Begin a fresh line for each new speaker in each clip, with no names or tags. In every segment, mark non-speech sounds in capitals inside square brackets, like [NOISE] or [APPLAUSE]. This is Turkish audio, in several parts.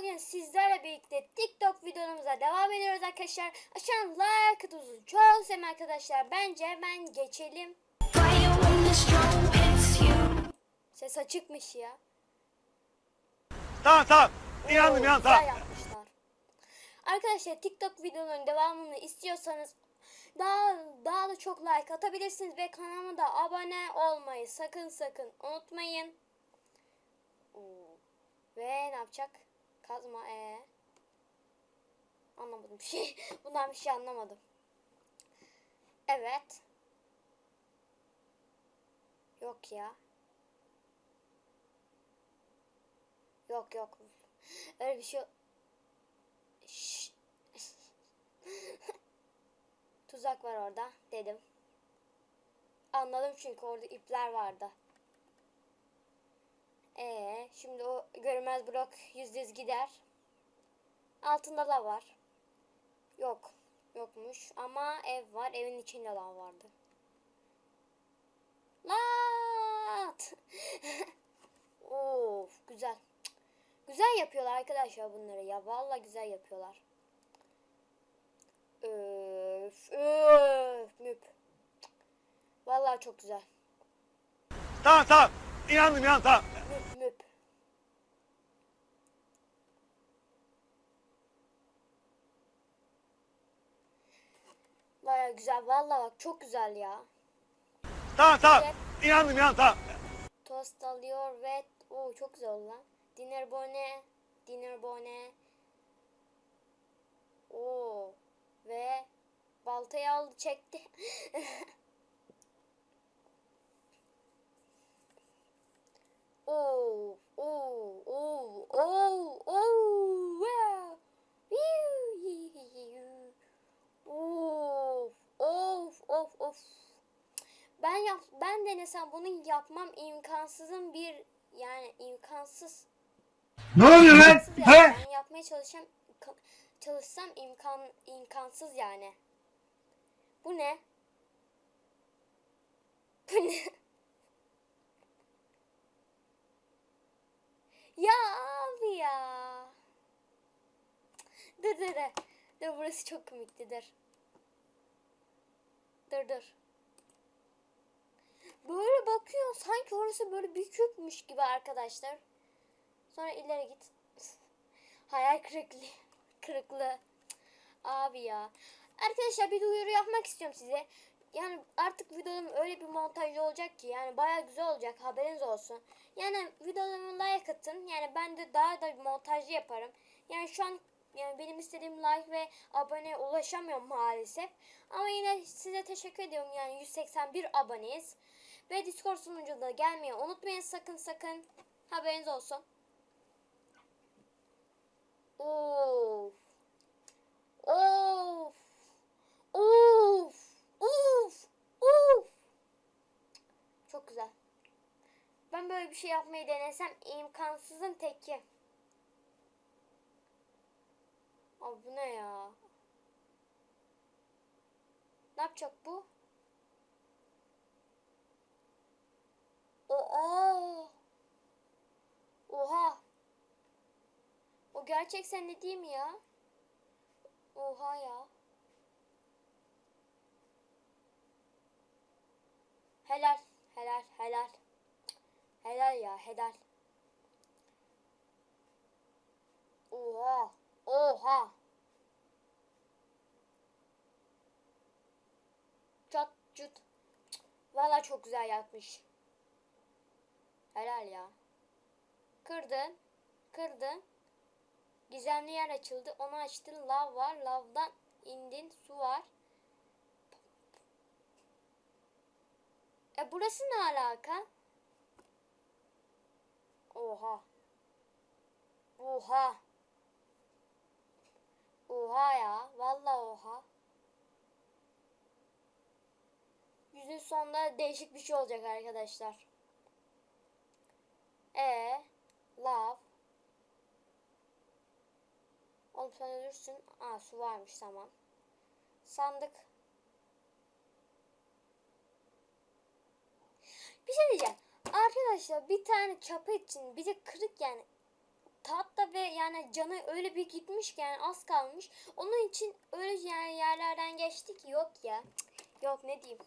bugün sizlerle birlikte TikTok videomuza devam ediyoruz arkadaşlar. Aşağı like atıyorsunuz. Çok sevim arkadaşlar. Bence hemen geçelim. Ses açıkmış ya.
Tamam tamam. İnandım inandım tamam.
yapmışlar. Arkadaşlar TikTok videolarının devamını istiyorsanız daha daha da çok like atabilirsiniz ve kanalıma da abone olmayı sakın sakın unutmayın. Ve ne yapacak? Kazma e. Anlamadım bir şey. [LAUGHS] Bundan bir şey anlamadım. Evet. Yok ya. Yok yok. Öyle bir şey. [LAUGHS] Tuzak var orada dedim. Anladım çünkü orada ipler vardı. Ee, şimdi o görünmez blok yüzde yüz gider. Altında da var. Yok. Yokmuş. Ama ev var. Evin içinde lav vardı. Lat! [LAUGHS] of güzel. Güzel yapıyorlar arkadaşlar bunları ya. Vallahi güzel yapıyorlar. Öf, öf, müp. Vallahi çok güzel.
Tamam tamam. İnandım inandım tamam.
Müp müp. Baya güzel. Vallahi bak çok güzel ya.
Tamam tamam. İnandım inandım tamam.
Tost alıyor ve o çok güzel oldu lan. Dinner bone, dinner bone. Oo ve baltayı aldı çekti. [LAUGHS] Oo, oo, oo, oo, oo, yeah. Yuuu. Of, of, of, of. Ben yap ben denesem bunu yapmam imkansızın bir yani imkansız.
Ne oluyor lan?
yani. Ben yapmaya çalışsam çalışsam imkan imkansız yani. Bu ne? Bu ne? [LAUGHS] ya abi ya. Dur dur dur. Dur burası çok komikti dur. Dur dur. Böyle bakıyor sanki orası böyle bir küpmüş gibi arkadaşlar. Sonra ileri git. [LAUGHS] Hayal kırıklığı. Kırıklığı. Abi ya. Arkadaşlar bir duyuru yapmak istiyorum size. Yani artık videom öyle bir montajlı olacak ki yani baya güzel olacak haberiniz olsun. Yani videolarımı like atın. Yani ben de daha da montajlı yaparım. Yani şu an yani benim istediğim like ve abone ulaşamıyorum maalesef. Ama yine size teşekkür ediyorum. Yani 181 aboneyiz. Ve Discord sunucunda gelmeyi unutmayın sakın sakın. Haberiniz olsun. Of. Of. Of. Of. Of. Çok güzel. Ben böyle bir şey yapmayı denesem imkansızın teki. Abi bu ne ya? Ne yapacak bu? O aa. Oha. O gerçek sen ne diyeyim ya? Oha ya. Helal, helal, helal. Helal ya, helal. Oha, oha. Çat çut. Valla çok güzel yapmış. Helal ya. Kırdın. Kırdın. Gizemli yer açıldı. Onu açtın. Lav var. Lavdan indin. Su var. E burası ne alaka? Oha. Oha. Oha ya. Vallahi oha. Yüzün sonunda değişik bir şey olacak arkadaşlar. E lav. Oğlum sen ölürsün. Aa su varmış tamam. Sandık. Bir şey diyeceğim. Arkadaşlar bir tane çapa için bir de kırık yani tahta ve yani canı öyle bir gitmiş ki yani az kalmış. Onun için öyle yani yerlerden geçti ki yok ya. Yok ne diyeyim.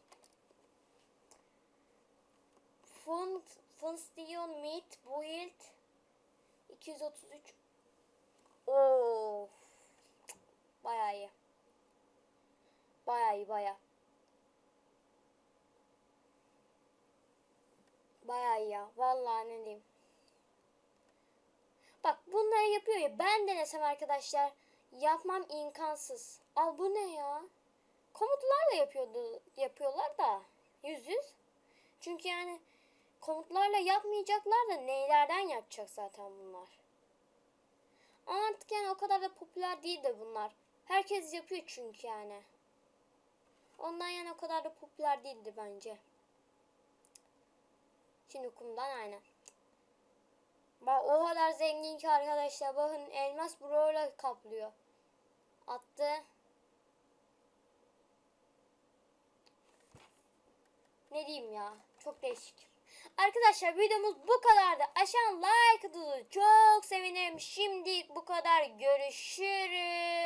Fun, Funstion Meat Build 233 Oo. Bayağı iyi. Bayağı iyi bayağı. Bayağı iyi ya. Vallahi ne diyeyim. Bak bunları yapıyor ya. Ben denesem arkadaşlar yapmam imkansız. Al bu ne ya? Komutlarla yapıyordu yapıyorlar da yüz yüz. Çünkü yani komutlarla yapmayacaklar da neylerden yapacak zaten bunlar. Ama artık yani o kadar da popüler değil de bunlar. Herkes yapıyor çünkü yani. Ondan yani o kadar da popüler değildi bence. Şimdi kumdan aynen. Bak o kadar zengin ki arkadaşlar. Bakın elmas broyla kaplıyor. Attı. Ne diyeyim ya. Çok değişik. Arkadaşlar videomuz bu kadardı. Aşağı like atın. Çok sevinirim. Şimdi bu kadar. Görüşürüz.